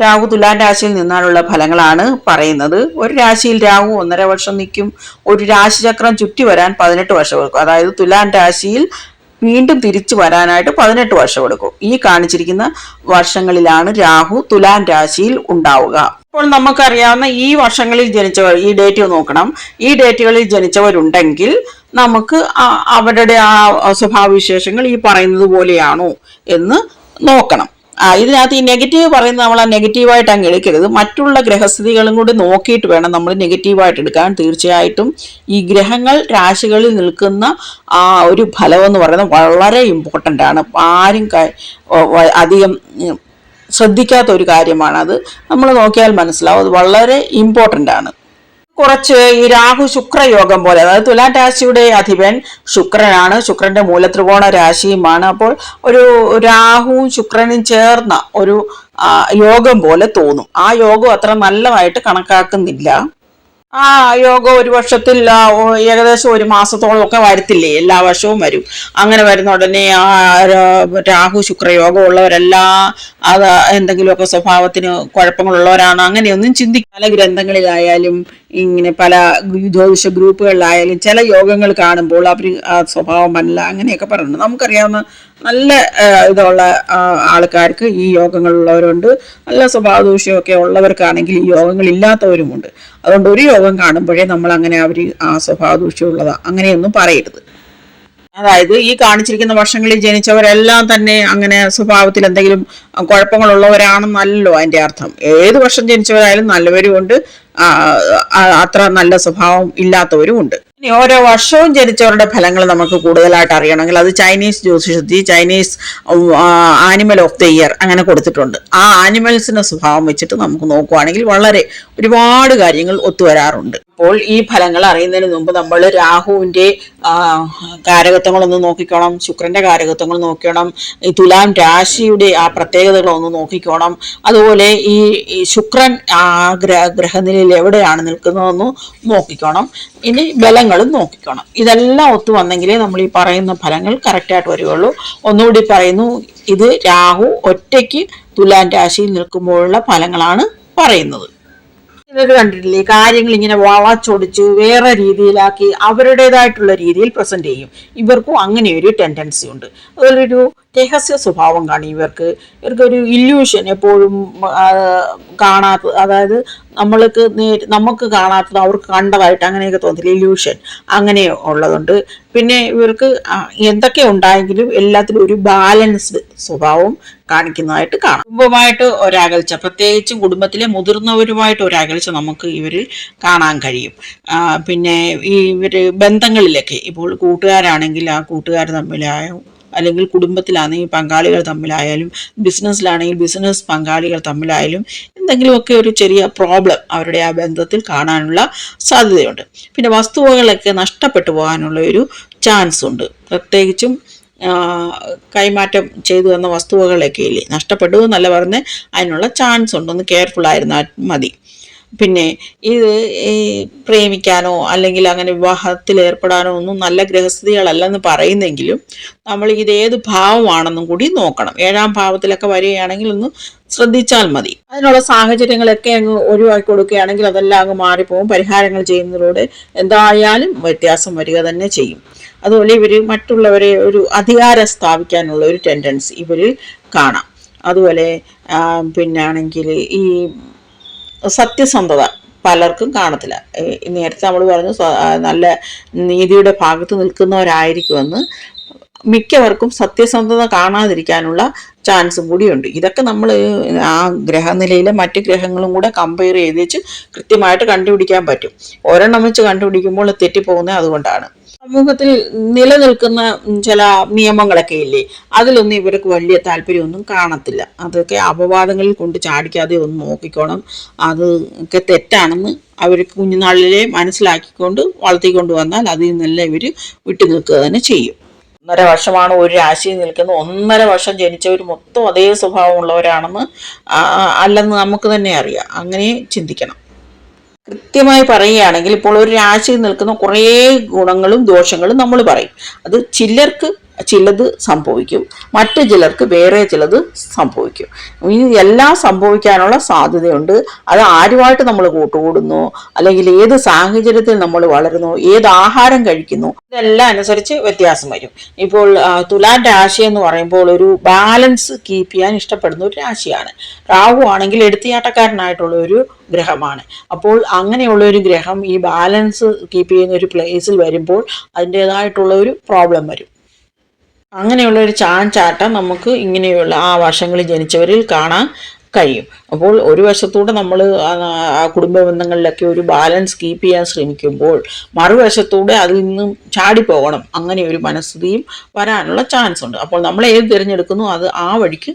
രാഹു തുലാൻ രാശിയിൽ നിന്നാലുള്ള ഫലങ്ങളാണ് പറയുന്നത്. ഒരു രാശിയിൽ രാഹു ഒന്നര വർഷം നിൽക്കും. ഒരു രാശിചക്രം ചുറ്റി വരാൻ പതിനെട്ട് വർഷം എടുക്കും. അതായത് തുലാൻ രാശിയിൽ വീണ്ടും തിരിച്ചു വരാനായിട്ട് പതിനെട്ട് വർഷം എടുക്കും. ഈ കാണിച്ചിരിക്കുന്ന വർഷങ്ങളിലാണ് രാഹു തുലാൻ രാശിയിൽ ഉണ്ടാവുക. അപ്പോൾ നമുക്കറിയാവുന്ന ഈ വർഷങ്ങളിൽ ജനിച്ചവർ ഈ ഡേറ്റ് നോക്കണം. ഈ ഡേറ്റുകളിൽ ജനിച്ചവരുണ്ടെങ്കിൽ നമുക്ക് അവരുടെ ആ സ്വഭാവവിശേഷങ്ങൾ ഈ പറയുന്നത് പോലെയാണോ എന്ന് നോക്കണം. ആ ഇതിനകത്ത് ഈ നെഗറ്റീവ് പറയുന്നത് നമ്മൾ ആ നെഗറ്റീവായിട്ട് അങ്ങ് എടുക്കരുത്. മറ്റുള്ള ഗ്രഹസ്ഥിതികളും കൂടി നോക്കിയിട്ട് വേണം നമ്മൾ നെഗറ്റീവായിട്ട് എടുക്കാൻ. തീർച്ചയായിട്ടും ഈ ഗ്രഹങ്ങൾ രാശികളിൽ നിൽക്കുന്ന ആ ഒരു ഫലം എന്ന് പറയുന്നത് വളരെ ഇമ്പോർട്ടന്റ് ആണ്. ആരും അധികം ശ്രദ്ധിക്കാത്ത ഒരു കാര്യമാണ് അത്. നമ്മൾ നോക്കിയാൽ മനസ്സിലാവും. അത് വളരെ ഇമ്പോർട്ടന്റ് ആണ്. കുറച്ച് ഈ രാഹു ശുക്ര യോഗം പോലെ അതായത് തുലാം രാശിയുടെ അധിപൻ ശുക്രനാണ്. ശുക്രന്റെ മൂലത്രികോണ രാശിയുമാണ്. അപ്പോൾ ഒരു രാഹുവും ശുക്രനും ചേർന്ന ഒരു യോഗം പോലെ തോന്നും. ആ യോഗം അത്ര നല്ലതായിട്ട് കണക്കാക്കുന്നില്ല. ആ യോഗ ഒരു വർഷത്തിൽ ഏകദേശം ഒരു മാസത്തോളം ഒക്കെ വരത്തില്ലേ? എല്ലാ വർഷവും വരും. അങ്ങനെ വരുന്ന ഉടനെ ആ രാഹു ശുക്ര യോഗം ഉള്ളവരെല്ലാം അത് എന്തെങ്കിലുമൊക്കെ സ്വഭാവത്തിന് കുഴപ്പങ്ങളുള്ളവരാണ്. അങ്ങനെയൊന്നും ചിന്തിക്കും പല ഗ്രന്ഥങ്ങളിലായാലും ഇങ്ങനെ പല ജ്യോതിഷ ഗ്രൂപ്പുകളിലായാലും ചില യോഗങ്ങൾ കാണുമ്പോൾ അവർ ആ സ്വഭാവം അല്ല അങ്ങനെയൊക്കെ പറയുന്നുണ്ട്. നമുക്കറിയാവുന്ന നല്ല ഇതുള്ള ആൾക്കാർക്ക് ഈ യോഗങ്ങളുള്ളവരുണ്ട്. നല്ല സ്വഭാവ ദൂഷ്യമൊക്കെ ഉള്ളവർക്കാണെങ്കിൽ ഈ യോഗങ്ങൾ ഇല്ലാത്തവരുമുണ്ട് അതുകൊണ്ട് ഒരു യോഗം കാണുമ്പോഴേ നമ്മൾ അങ്ങനെ അവർ ആ സ്വഭാവ ദൂഷ്യമുള്ളതാ അങ്ങനെയൊന്നും പറയരുത്. അതായത് ഈ കാണിച്ചിരിക്കുന്ന വർഷങ്ങളിൽ ജനിച്ചവരെല്ലാം തന്നെ അങ്ങനെ സ്വഭാവത്തിൽ എന്തെങ്കിലും കുഴപ്പങ്ങളുള്ളവരാണെന്നല്ലോ അതിന്റെ അർത്ഥം. ഏത് വർഷം ജനിച്ചവരായാലും നല്ലവരുമുണ്ട്. അത്ര നല്ല സ്വഭാവം ഇല്ലാത്തവരും ഉണ്ട് ഇനി ഓരോ വർഷവും ജനിച്ചവരുടെ ഫലങ്ങൾ നമുക്ക് കൂടുതലായിട്ട് അറിയണമെങ്കിൽ അത് ചൈനീസ് ജ്യോതിഷത്തിൽ Chinese animal of the year അങ്ങനെ കൊടുത്തിട്ടുണ്ട്. ആ ആനിമൽസിന്റെ സ്വഭാവം വെച്ചിട്ട് നമുക്ക് നോക്കുവാണെങ്കിൽ വളരെ ഒരുപാട് കാര്യങ്ങൾ ഒത്തുവരാറുണ്ട്. അപ്പോൾ ഈ ഫലങ്ങൾ അറിയുന്നതിന് മുമ്പ് നമ്മൾ രാഹുവിന്റെ കാരകത്വങ്ങളൊന്ന് നോക്കിക്കോണം ശുക്രന്റെ കാരകത്വങ്ങൾ നോക്കിക്കണം ഈ തുലാം രാശിയുടെ ആ പ്രത്യേകതകളൊന്ന് നോക്കിക്കോണം. അതുപോലെ ഈ ശുക്രൻ ആ ഗ്രഹ ഗ്രഹനിലയിൽ എവിടെയാണ് നിൽക്കുന്നതെന്ന് നോക്കിക്കോണം. ഇനി ബലങ്ങളും നോക്കിക്കണം. ഇതെല്ലാം ഒത്തു വന്നെങ്കിലേ നമ്മൾ ഈ പറയുന്ന ഫലങ്ങൾ കറക്റ്റായിട്ട് വരികയുള്ളൂ ഒന്നുകൂടി പറയുന്നു ഇത് രാഹു ഒറ്റയ്ക്ക് തുലാൻ രാശിയിൽ നിൽക്കുമ്പോഴുള്ള ഫലങ്ങളാണ് പറയുന്നത്. ഇതൊക്കെ കണ്ടിട്ടില്ലേ? കാര്യങ്ങൾ ഇങ്ങനെ വളച്ചൊടിച്ച് വേറെ രീതിയിലാക്കി അവരുടേതായിട്ടുള്ള രീതിയിൽ പ്രസന്റ് ചെയ്യും. ഇവർക്കും അങ്ങനെ ഒരു ടെൻഡൻസി ഉണ്ട്. അതിലൊരു രഹസ്യ സ്വഭാവം കാണും ഇവർക്ക്. ഇവർക്കൊരു ഇല്യൂഷൻ എപ്പോഴും കാണാത്ത അതായത് നമ്മൾക്ക് നമുക്ക് കാണാത്തത് അവർക്ക് കണ്ടതായിട്ട് അങ്ങനെയൊക്കെ തോന്നില്ല. ഇല്യൂഷൻ അങ്ങനെ ഉള്ളതുണ്ട്. പിന്നെ ഇവർക്ക് എന്തൊക്കെ ഉണ്ടായെങ്കിലും എല്ലാത്തിലും ഒരു ബാലൻസ്ഡ് സ്വഭാവം കാണിക്കുന്നതായിട്ട് കാണാം. കുടുംബമായിട്ട് ഒരകൽച്ച പ്രത്യേകിച്ചും കുടുംബത്തിലെ മുതിർന്നവരുമായിട്ട് ഒരകൽച്ച നമുക്ക് ഇവരിൽ കാണാൻ കഴിയും. പിന്നെ ഈ ഇവർ ബന്ധങ്ങളിലൊക്കെ ഇപ്പോൾ കൂട്ടുകാരാണെങ്കിൽ ആ കൂട്ടുകാർ തമ്മിലായ അല്ലെങ്കിൽ കുടുംബത്തിലാണെങ്കിൽ പങ്കാളികൾ തമ്മിലായാലും ബിസിനസ്സിലാണെങ്കിൽ ബിസിനസ് പങ്കാളികൾ തമ്മിലായാലും എന്തെങ്കിലുമൊക്കെ ഒരു ചെറിയ പ്രോബ്ലം അവരുടെ ആ ബന്ധത്തിൽ കാണാനുള്ള സാധ്യതയുണ്ട്. പിന്നെ വസ്തുവകളൊക്കെ നഷ്ടപ്പെട്ടു പോകാനുള്ള ഒരു ചാൻസ് ഉണ്ട് പ്രത്യേകിച്ചും കൈമാറ്റം ചെയ്തു തന്ന വസ്തുവകളൊക്കെ ഇല്ലേ? നഷ്ടപ്പെട്ടു എന്നല്ല പറഞ്ഞ് അതിനുള്ള ചാൻസ് ഉണ്ട്. ഒന്ന് കെയർഫുൾ ആയിരുന്നാൽ മതി. പിന്നെ ഇത് ഈ പ്രേമിക്കാനോ അല്ലെങ്കിൽ അങ്ങനെ വിവാഹത്തിൽ ഏർപ്പെടാനോ ഒന്നും നല്ല ഗ്രഹസ്ഥിതികളല്ലെന്ന് പറയുന്നെങ്കിലും നമ്മൾ ഇത് ഏത് ഭാവമാണെന്നും കൂടി നോക്കണം. ഏഴാം ഭാവത്തിലൊക്കെ വരികയാണെങ്കിൽ ഒന്ന് ശ്രദ്ധിച്ചാൽ മതി. അതിനുള്ള സാഹചര്യങ്ങളൊക്കെ അങ്ങ് ഒഴിവാക്കി കൊടുക്കുകയാണെങ്കിൽ അതെല്ലാം അങ്ങ് മാറിപ്പോകും പരിഹാരങ്ങൾ ചെയ്യുന്നതിലൂടെ എന്തായാലും വ്യത്യാസം വരിക തന്നെ ചെയ്യും. അതുപോലെ ഇവർ മറ്റുള്ളവരെ ഒരു അധികാരം സ്ഥാപിക്കാനുള്ള ഒരു ടെൻഡൻസി ഇവരിൽ കാണാം. അതുപോലെ പിന്നാണെങ്കിൽ ഈ സത്യസന്ധത പലർക്കും കാണത്തില്ല. നേരത്തെ നമ്മൾ പറഞ്ഞു നല്ല നീതിയുടെ ഭാഗത്ത് നിൽക്കുന്നവരായിരിക്കുമെന്ന് മിക്കവർക്കും സത്യസന്ധത കാണാതിരിക്കാനുള്ള ചാൻസും കൂടിയുണ്ട്. ഇതൊക്കെ നമ്മൾ ആ ഗ്രഹനിലയിലെ മറ്റ് ഗ്രഹങ്ങളും കൂടെ കമ്പയർ ചെയ്ത് വെച്ച് കൃത്യമായിട്ട് കണ്ടുപിടിക്കാൻ പറ്റും. ഒരെണ്ണം വെച്ച് കണ്ടുപിടിക്കുമ്പോൾ തെറ്റിപ്പോകുന്നത് അതുകൊണ്ടാണ്. സമൂഹത്തിൽ നിലനിൽക്കുന്ന ചില നിയമങ്ങളൊക്കെ ഇല്ലേ അതിലൊന്നും ഇവർക്ക് വലിയ താല്പര്യമൊന്നും കാണത്തില്ല. അതൊക്കെ അപവാദങ്ങളിൽ കൊണ്ട് ചാടിക്കാതെ ഒന്ന് നോക്കിക്കോണം. അതൊക്കെ തെറ്റാണെന്ന് അവർ കുഞ്ഞുനാളിലെ മനസ്സിലാക്കിക്കൊണ്ട് വളർത്തിക്കൊണ്ട് വന്നാൽ അതിൽ നിന്നെല്ലാം ഇവർ വിട്ടു നിൽക്കുക തന്നെ ചെയ്യും. ഒന്നര വർഷമാണ് ഒരു രാശിയിൽ നിൽക്കുന്നത്. ഒന്നര വർഷം ജനിച്ചവർ മൊത്തം അതേ സ്വഭാവമുള്ളവരാണെന്ന് അല്ലെന്ന് നമുക്ക് തന്നെ അറിയാം. അങ്ങനെ ചിന്തിക്കണം. കൃത്യമായി പറയുകയാണെങ്കിൽ ഇപ്പോൾ ഒരു രാശിയിൽ നിൽക്കുന്ന കുറേ ഗുണങ്ങളും ദോഷങ്ങളും നമ്മൾ പറയും. അത് ചിലർക്ക് ചിലത് സംഭവിക്കും. മറ്റു ചിലർക്ക് വേറെ ചിലത് സംഭവിക്കും. ഇനി എല്ലാം സംഭവിക്കാനുള്ള സാധ്യതയുണ്ട്. അത് ആരുമായിട്ട് നമ്മൾ കൂട്ടുകൂടുന്നു? അല്ലെങ്കിൽ ഏത് സാഹചര്യത്തിൽ നമ്മൾ വളരുന്നു? ഏത് ആഹാരം കഴിക്കുന്നു? ഇതെല്ലാം അനുസരിച്ച് വ്യത്യാസം വരും. ഇപ്പോൾ തുലാം രാശി എന്ന് പറയുമ്പോൾ ഒരു ബാലൻസ് കീപ്പ് ചെയ്യാൻ ഇഷ്ടപ്പെടുന്ന ഒരു രാശിയാണ്. രാഹു ആണെങ്കിൽ എടുത്തിയാട്ടക്കാരനായിട്ടുള്ള ഒരു ഗ്രഹമാണ്. അപ്പോൾ അങ്ങനെയുള്ള ഒരു ഗ്രഹം ഈ ബാലൻസ് കീപ്പ് ചെയ്യുന്ന ഒരു പ്ലേസിൽ വരുമ്പോൾ അതിന്റെതായിട്ടുള്ള ഒരു പ്രോബ്ലം വരും. അങ്ങനെയുള്ള ഒരു ചാഞ്ചാട്ടം നമുക്ക് ഇങ്ങനെയുള്ള ആ വർഷങ്ങളിൽ ജനിച്ചവരിൽ കാണാൻ കഴിയും. അപ്പോൾ ഒരു വശത്തൂടെ നമ്മൾ ആ കുടുംബ ബന്ധങ്ങളിലൊക്കെ ഒരു ബാലൻസ് കീപ്പ് ചെയ്യാൻ ശ്രമിക്കുമ്പോൾ മറുവശത്തൂടെ അതിൽ നിന്നും ചാടിപ്പോകണം. അങ്ങനെ ഒരു മനസ്ഥിതിയും വരാനുള്ള ചാൻസ് ഉണ്ട് അപ്പോൾ നമ്മൾ ഏത് തിരഞ്ഞെടുക്കുന്നു അത് ആ വഴിക്ക്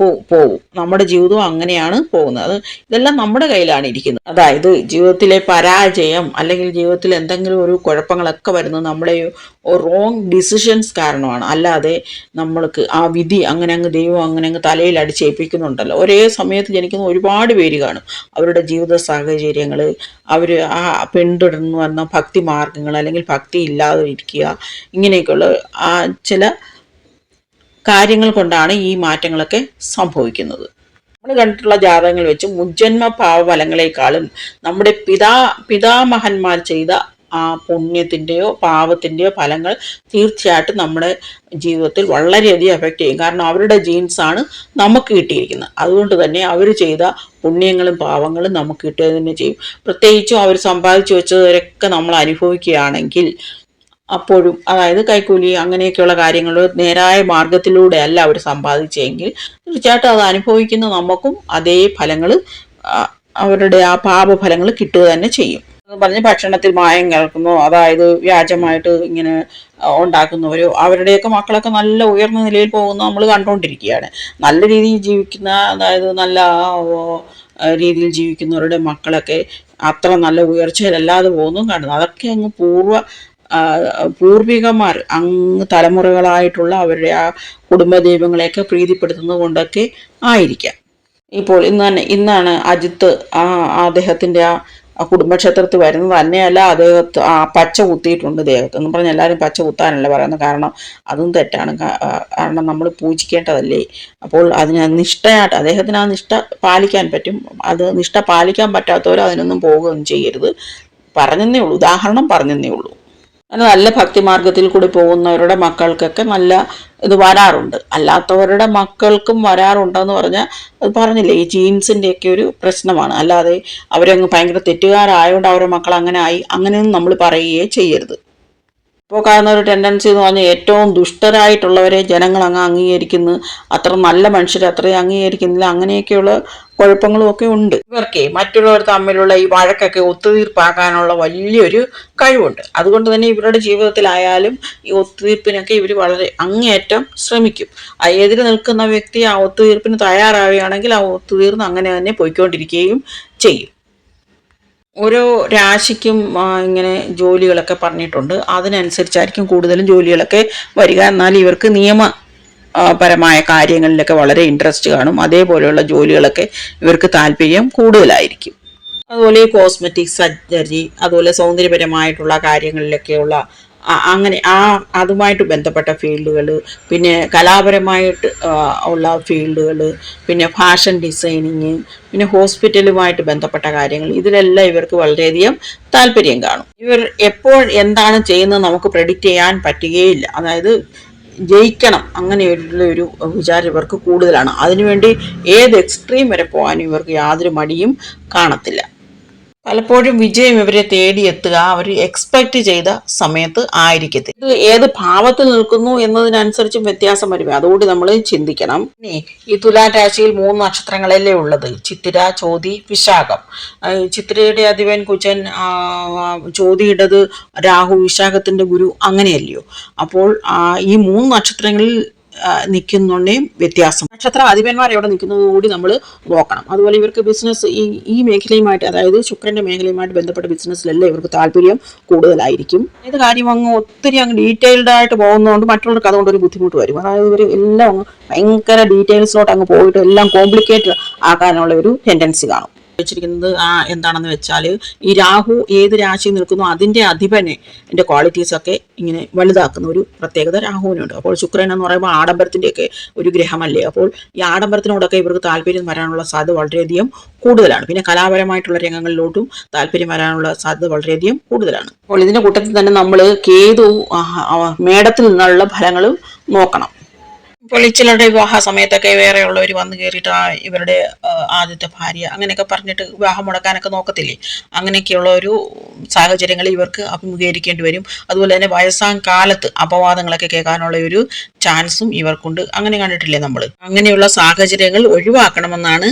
പോവും. നമ്മുടെ ജീവിതവും അങ്ങനെയാണ് പോകുന്നത്. അത് ഇതെല്ലാം നമ്മുടെ കയ്യിലാണ് ഇരിക്കുന്നത്. അതായത് ജീവിതത്തിലെ പരാജയം അല്ലെങ്കിൽ ജീവിതത്തിൽ എന്തെങ്കിലും ഒരു കുഴപ്പങ്ങളൊക്കെ വരുന്നത് നമ്മുടെ റോങ് ഡിസിഷൻസ് കാരണമാണ്. അല്ലാതെ നമ്മൾക്ക് ആ വിധി അങ്ങനെ അങ്ങ് ദൈവം അങ്ങനെ അങ്ങ് തലയിൽ അടിച്ചേൽപ്പിക്കുന്നുണ്ടല്ലോ. ഒരേ സമയത്ത് ജനിക്കുന്ന ഒരുപാട് പേര് കാണും. അവരുടെ ജീവിത സാഹചര്യങ്ങൾ അവർ ആ പിന്തുടർന്ന് വന്ന ഭക്തി മാർഗങ്ങൾ അല്ലെങ്കിൽ ഭക്തി ഇല്ലാതെ ഇരിക്കുക ഇങ്ങനെയൊക്കെയുള്ള ആ ചില കാര്യങ്ങൾ കൊണ്ടാണ് ഈ മാറ്റങ്ങളൊക്കെ സംഭവിക്കുന്നത്. നമ്മൾ കണ്ടിട്ടുള്ള ജാതകങ്ങൾ വെച്ച് മുജ്ജന്മ പാവഫലങ്ങളെക്കാളും നമ്മുടെ പിതാ പിതാമഹന്മാർ ചെയ്ത ആ പുണ്യത്തിന്റെയോ പാവത്തിന്റെയോ ഫലങ്ങൾ തീർച്ചയായിട്ടും നമ്മുടെ ജീവിതത്തിൽ വളരെയധികം എഫക്റ്റ് ചെയ്യും. കാരണം അവരുടെ ജീൻസാണ് നമുക്ക് കിട്ടിയിരിക്കുന്നത്. അതുകൊണ്ട് തന്നെ അവർ ചെയ്ത പുണ്യങ്ങളും പാവങ്ങളും നമുക്ക് കിട്ടുക തന്നെ ചെയ്യും. പ്രത്യേകിച്ചും അവർ സമ്പാദിച്ചു വെച്ചവരൊക്കെ നമ്മൾ അനുഭവിക്കുകയാണെങ്കിൽ അപ്പോഴും അതായത് കൈക്കൂലി അങ്ങനെയൊക്കെയുള്ള കാര്യങ്ങൾ നേരായ മാർഗത്തിലൂടെ അല്ല അവർ സമ്പാദിച്ചെങ്കിൽ തീർച്ചയായിട്ടും അത് അനുഭവിക്കുന്ന നമുക്കും അതേ ഫലങ്ങൾ അവരുടെ ആ പാപഫലങ്ങൾ കിട്ടുക തന്നെ ചെയ്യും. എന്ന് പറഞ്ഞ് ഭക്ഷണത്തിൽ മായം കലർക്കുന്നു അതായത് വ്യാജമായിട്ട് ഇങ്ങനെ ഉണ്ടാക്കുന്നവരോ അവരുടെയൊക്കെ മക്കളൊക്കെ നല്ല ഉയർന്ന നിലയിൽ പോകുന്ന നമ്മൾ കണ്ടുകൊണ്ടിരിക്കുകയാണ് നല്ല രീതിയിൽ ജീവിക്കുന്ന അതായത് നല്ല രീതിയിൽ ജീവിക്കുന്നവരുടെ മക്കളൊക്കെ അത്ര നല്ല ഉയർച്ചയിലല്ലാതെ പോകുന്നു കാണുന്നു അതൊക്കെ അങ്ങ് പൂർവ പൂർവികന്മാർ അങ്ങ് തലമുറകളായിട്ടുള്ള അവരുടെ ആ കുടുംബ ദൈവങ്ങളെയൊക്കെ പ്രീതിപ്പെടുത്തുന്നത് കൊണ്ടൊക്കെ ആയിരിക്കാം. ഇപ്പോൾ ഇന്ന് തന്നെ ഇന്നാണ് അജിത്ത് ആ അദ്ദേഹത്തിന്റെ ആ കുടുംബക്ഷേത്രത്തിൽ വരുന്നത്. തന്നെയല്ല അദ്ദേഹത്ത് ആ പച്ച കുത്തിയിട്ടുണ്ട് ദേഹത്ത് എന്ന് പറഞ്ഞാൽ എല്ലാവരും പച്ച കുത്താനല്ല പറയുന്നത്. കാരണം അതും തെറ്റാണ്. കാരണം നമ്മൾ പൂജിക്കേണ്ടതല്ലേ. അപ്പോൾ അതിന് നിഷ്ഠയായിട്ട് അദ്ദേഹത്തിന് ആ നിഷ്ഠ പാലിക്കാൻ പറ്റും. അത് നിഷ്ഠ പാലിക്കാൻ പറ്റാത്തവർ അതിനൊന്നും പോകുകയൊന്നും ചെയ്യരുത്. പറഞ്ഞെന്നേ ഉള്ളൂ. ഉദാഹരണം പറഞ്ഞെന്നേ ഉള്ളൂ. അങ്ങനെ നല്ല ഭക്തിമാർഗത്തിൽ കൂടി പോകുന്നവരുടെ മക്കൾക്കൊക്കെ നല്ല ഇത് വരാറുണ്ട്. അല്ലാത്തവരുടെ മക്കൾക്കും വരാറുണ്ടെന്ന് പറഞ്ഞാൽ അത് പറഞ്ഞില്ലേ ഈ ജീൻസിന്റെയൊക്കെ ഒരു പ്രശ്നമാണ്. അല്ലാതെ അവരങ്ങ് ഭയങ്കര തെറ്റുകാരായതുകൊണ്ട് അവരുടെ മക്കൾ അങ്ങനെ ആയി അങ്ങനെയൊന്നും നമ്മൾ പറയുകയേ ചെയ്യരുത്. ഇപ്പോൾ കാണുന്ന ഒരു ടെൻഡൻസി എന്ന് പറഞ്ഞാൽ ഏറ്റവും ദുഷ്ടരായിട്ടുള്ളവരെ ജനങ്ങൾ അങ്ങ് അംഗീകരിക്കുന്നു. അത്ര നല്ല മനുഷ്യരെ അത്രയും അംഗീകരിക്കുന്നില്ല. അങ്ങനെയൊക്കെയുള്ള കുഴപ്പങ്ങളും ഒക്കെ ഉണ്ട്. ഇവർക്ക് മറ്റുള്ളവർ തമ്മിലുള്ള ഈ വഴക്കൊക്കെ ഒത്തുതീർപ്പാക്കാനുള്ള വലിയൊരു കഴിവുണ്ട്. അതുകൊണ്ട് തന്നെ ഇവരുടെ ജീവിതത്തിലായാലും ഈ ഒത്തുതീർപ്പിനൊക്കെ ഇവർ വളരെ അങ്ങേയറ്റം ശ്രമിക്കും. എതിര് നിൽക്കുന്ന വ്യക്തി ആ ഒത്തുതീർപ്പിന് തയ്യാറാവുകയാണെങ്കിൽ ആ ഒത്തുതീർന്ന് അങ്ങനെ തന്നെ പോയിക്കൊണ്ടിരിക്കുകയും ചെയ്യും. ഓരോ രാശിക്കും ഇങ്ങനെ ജോലികളൊക്കെ പറഞ്ഞിട്ടുണ്ട്. അതിനനുസരിച്ചായിരിക്കും കൂടുതലും ജോലികളൊക്കെ വരിക. എന്നാൽ ഇവർക്ക് നിയമ പരമായ കാര്യങ്ങളിലൊക്കെ വളരെ ഇൻട്രസ്റ്റ് കാണും. അതേപോലെയുള്ള ജോലികളൊക്കെ ഇവർക്ക് താല്പര്യം കൂടുതലായിരിക്കും. അതുപോലെ കോസ്മെറ്റിക് സർജറി അതുപോലെ സൗന്ദര്യപരമായിട്ടുള്ള കാര്യങ്ങളിലൊക്കെയുള്ള അങ്ങനെ ആ അതുമായിട്ട് ബന്ധപ്പെട്ട ഫീൽഡുകൾ പിന്നെ കലാപരമായിട്ട് ഉള്ള ഫീൽഡുകൾ പിന്നെ ഫാഷൻ ഡിസൈനിങ് പിന്നെ ഹോസ്പിറ്റലുമായിട്ട് ബന്ധപ്പെട്ട കാര്യങ്ങൾ ഇതിലെല്ലാം ഇവർക്ക് വളരെയധികം താല്പര്യം കാണും. ഇവർ എപ്പോൾ എന്താണ് ചെയ്യുന്നത് നമുക്ക് പ്രെഡിക്റ്റ് ചെയ്യാൻ പറ്റുകയില്ല. അതായത് ജയിക്കണം അങ്ങനെയുള്ള ഒരു വിചാരം ഇവർക്ക് കൂടുതലാണ്. അതിനുവേണ്ടി ഏത് എക്സ്ട്രീം വരെ പോകാനും ഇവർക്ക് യാതൊരു മടിയും കാണത്തില്ല. പലപ്പോഴും വിജയം ഇവരെ തേടിയെത്തുക അവർ എക്സ്പെക്ട് ചെയ്ത സമയത്ത് ആയിരിക്കത്തില്ല. ഇത് ഏത് ഭാവത്തിൽ നിൽക്കുന്നു എന്നതിനനുസരിച്ചും വ്യത്യാസം വരും. അതുകൂടി നമ്മൾ ചിന്തിക്കണം. ഇനി ഈ തുലാം രാശിയിൽ മൂന്ന് നക്ഷത്രങ്ങളല്ലേ ഉള്ളത്? ചിത്തിര ചോതി വിശാഖം. ചിത്രയുടെ അധിപൻ കുചൻ ചോതിയുടേത് രാഹു വിശാഖത്തിന്റെ ഗുരു അങ്ങനെയല്ലയോ? അപ്പോൾ ഈ മൂന്ന് നക്ഷത്രങ്ങളിൽ നിൽക്കുന്നതിന്റെയും വ്യത്യാസം. നക്ഷത്ര അധിപന്മാർ എവിടെ നിൽക്കുന്നത് കൂടി നമ്മൾ നോക്കണം. അതുപോലെ ഇവർക്ക് ബിസിനസ് ഈ ഈ മേഖലയുമായിട്ട് അതായത് ശുക്രന്റെ മേഖലയുമായിട്ട് ബന്ധപ്പെട്ട ബിസിനസ്സിലല്ലേ ഇവർക്ക് താല്പര്യം കൂടുതലായിരിക്കും. ഏത് കാര്യം അങ്ങ് ഒത്തിരി അങ്ങ് ഡീറ്റെയിൽഡ് ആയിട്ട് പോകുന്നതുകൊണ്ട് മറ്റുള്ളവർക്ക് അതുകൊണ്ട് ഒരു ബുദ്ധിമുട്ട് വരും. അതായത് ഇവർ എല്ലാം ഭയങ്കര ഡീറ്റെയിൽസിലോട്ട് അങ്ങ് പോയിട്ട് എല്ലാം കോംപ്ലിക്കേറ്റഡ് ആക്കാനുള്ള ഒരു ടെൻഡൻസി കാണും. വെച്ചിരിക്കുന്നത് ആ എന്താണെന്ന് വെച്ചാൽ ഈ രാഹു ഏത് രാശിയിൽ നിൽക്കുന്നു അതിന്റെ അധിപനെ എന്റെ ക്വാളിറ്റീസ് ഒക്കെ ഇങ്ങനെ വലുതാക്കുന്ന ഒരു പ്രത്യേകത രാഹുവിനുണ്ട്. അപ്പോൾ ശുക്രൻ എന്ന് പറയുമ്പോൾ ആഡംബരത്തിന്റെയൊക്കെ ഒരു ഗ്രഹമല്ലേ? അപ്പോൾ ഈ ആഡംബരത്തിനോടൊക്കെ ഇവർക്ക് താല്പര്യം വരാനുള്ള സാധ്യത വളരെയധികം കൂടുതലാണ്. പിന്നെ കലാപരമായിട്ടുള്ള രംഗങ്ങളിലോട്ടും താല്പര്യം വരാനുള്ള സാധ്യത വളരെയധികം കൂടുതലാണ്. അപ്പോൾ ഇതിന്റെ കൂട്ടത്തിൽ തന്നെ നമ്മൾ കേതു മേടത്തിൽ നിന്നുള്ള ഫലങ്ങളും നോക്കണം. ഇപ്പോൾ ചിലരുടെ വിവാഹ സമയത്തൊക്കെ വേറെയുള്ളവർ വന്ന് കയറിയിട്ട് ആ ഇവരുടെ ആദ്യത്തെ ഭാര്യ അങ്ങനെയൊക്കെ പറഞ്ഞിട്ട് വിവാഹം മുടക്കാനൊക്കെ നോക്കത്തില്ലേ? അങ്ങനെയൊക്കെയുള്ള ഒരു സാഹചര്യങ്ങൾ ഇവർക്ക് അഭിമുഖീകരിക്കേണ്ടി വരും. അതുപോലെ തന്നെ വയസ്സാം കാലത്ത് അപവാദങ്ങളൊക്കെ കേൾക്കാനുള്ള ഒരു ചാൻസും ഇവർക്കുണ്ട്. അങ്ങനെ കണ്ടിട്ടില്ലേ നമ്മൾ അങ്ങനെയുള്ള സാഹചര്യങ്ങൾ ഒഴിവാക്കണമെന്നാണ്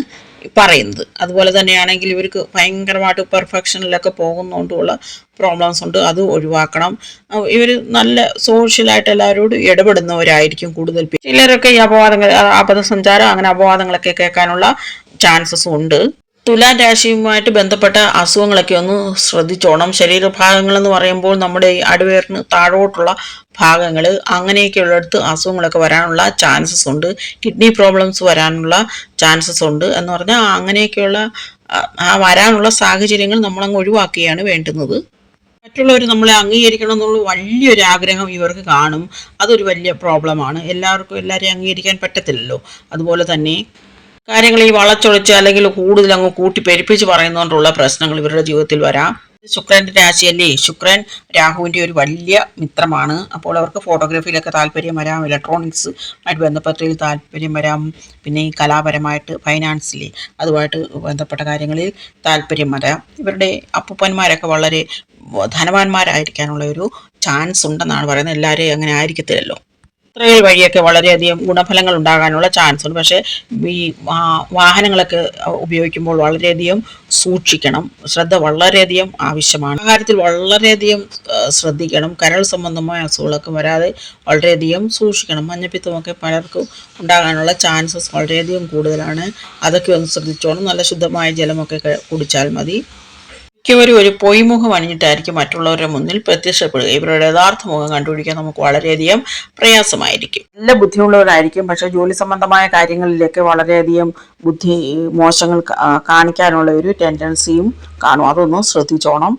പറയുന്നത്. അതുപോലെ തന്നെയാണെങ്കിൽ ഇവർക്ക് ഭയങ്കരമായിട്ട് പെർഫെക്ഷനിലൊക്കെ പോകുന്നതുകൊണ്ടുള്ള പ്രോബ്ലംസ് ഉണ്ട്. അത് ഒഴിവാക്കണം. ഇവർ നല്ല സോഷ്യലായിട്ട് എല്ലാവരോടും ഇടപെടുന്നവരായിരിക്കും കൂടുതൽ ചിലരൊക്കെ ഈ അപവാദങ്ങൾ അബദ്ധസഞ്ചാരം അങ്ങനെ അപവാദങ്ങളൊക്കെ കേൾക്കാനുള്ള ചാൻസസ് ഉണ്ട്. തുലാം രാശിയുമായിട്ട് ബന്ധപ്പെട്ട അസുഖങ്ങളൊക്കെ ഒന്ന് ശ്രദ്ധിച്ചോണം. ശരീരഭാഗങ്ങളെന്ന് പറയുമ്പോൾ നമ്മുടെ ഈ അടിവേറിന് താഴോട്ടുള്ള ഭാഗങ്ങൾ അങ്ങനെയൊക്കെയുള്ളടത്ത് അസുഖങ്ങളൊക്കെ വരാനുള്ള ചാൻസസ് ഉണ്ട്. കിഡ്നി പ്രോബ്ലംസ് വരാനുള്ള ചാൻസസ് ഉണ്ട് എന്ന് പറഞ്ഞാൽ അങ്ങനെയൊക്കെയുള്ള ആ വരാനുള്ള സാഹചര്യങ്ങൾ നമ്മളങ്ങ് ഒഴിവാക്കുകയാണ് വേണ്ടുന്നത്. മറ്റുള്ളവർ നമ്മളെ അംഗീകരിക്കണം എന്നുള്ള വലിയൊരു ആഗ്രഹം ഇവർക്ക് കാണും. അതൊരു വലിയ പ്രോബ്ലമാണ്. എല്ലാവർക്കും എല്ലാവരെയും അംഗീകരിക്കാൻ പറ്റത്തില്ലല്ലോ. അതുപോലെ തന്നെ കാര്യങ്ങൾ ഈ വളച്ചൊളിച്ച് അല്ലെങ്കിൽ കൂടുതൽ അങ്ങ് കൂട്ടി പെരുപ്പിച്ച് പറയുന്നതുകൊണ്ടുള്ള പ്രശ്നങ്ങൾ ഇവരുടെ ജീവിതത്തിൽ വരാം. ശുക്രന്റെ രാശിയല്ലേ ശുക്രൻ രാഹുവിന്റെ ഒരു വലിയ മിത്രമാണ്. അപ്പോൾ അവർക്ക് ഫോട്ടോഗ്രാഫിയിലൊക്കെ താല്പര്യം വരാം ഇലക്ട്രോണിക്സ് ആയിട്ട് ബന്ധപ്പെട്ടതിൽ താല്പര്യം വരാം. പിന്നെ ഈ കലാപരമായിട്ട് ഫൈനാൻസിലെ അതുമായിട്ട് ബന്ധപ്പെട്ട കാര്യങ്ങളിൽ താല്പര്യം വരാം. ഇവരുടെ അപ്പൂപ്പന്മാരൊക്കെ വളരെ ധനവാന്മാരായിരിക്കാനുള്ള ഒരു ചാൻസ് ഉണ്ടെന്നാണ് പറയുന്നത്. എല്ലാവരെയും അങ്ങനെ ആയിരിക്കത്തില്ലല്ലോ. യാത്രകൾ വഴിയൊക്കെ വളരെയധികം ഗുണഫലങ്ങൾ ഉണ്ടാകാനുള്ള ചാൻസ് ഉണ്ട്. പക്ഷേ ഈ വാഹനങ്ങളൊക്കെ ഉപയോഗിക്കുമ്പോൾ വളരെയധികം സൂക്ഷിക്കണം. ശ്രദ്ധ വളരെയധികം ആവശ്യമാണ്. കാര്യത്തിൽ വളരെയധികം ശ്രദ്ധിക്കണം. കരൾ സംബന്ധമായ അസുഖങ്ങളൊക്കെ വരാതെ വളരെയധികം സൂക്ഷിക്കണം. മഞ്ഞപ്പിത്തമൊക്കെ പലർക്കും ഉണ്ടാകാനുള്ള ചാൻസസ് വളരെയധികം കൂടുതലാണ്. അതൊക്കെ ഒന്ന് ശ്രദ്ധിച്ചോണം. നല്ല ശുദ്ധമായ ജലമൊക്കെ കുടിച്ചാൽ മതി. മിക്കവരും ഒരു പൊയ്മുഖം അണിഞ്ഞിട്ടായിരിക്കും മറ്റുള്ളവരുടെ മുന്നിൽ പ്രത്യക്ഷപ്പെടുക. ഇവരുടെ യഥാർത്ഥ മുഖം കണ്ടുപിടിക്കാൻ നമുക്ക് വളരെയധികം പ്രയാസമായിരിക്കും. നല്ല ബുദ്ധിയുള്ളവരായിരിക്കും പക്ഷെ ജോലി സംബന്ധമായ കാര്യങ്ങളിലൊക്കെ വളരെയധികം ബുദ്ധി മോശങ്ങൾ കാണിക്കാനുള്ള ഒരു ടെൻഡൻസിയും കാണും. അതൊന്നും ശ്രദ്ധിച്ചോണം.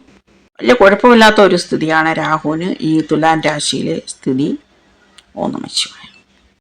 വലിയ കുഴപ്പമില്ലാത്ത ഒരു സ്ഥിതിയാണ് രാഹുവിന് ഈ തുലാൻ രാശിയിലെ സ്ഥിതി. ഓ നമ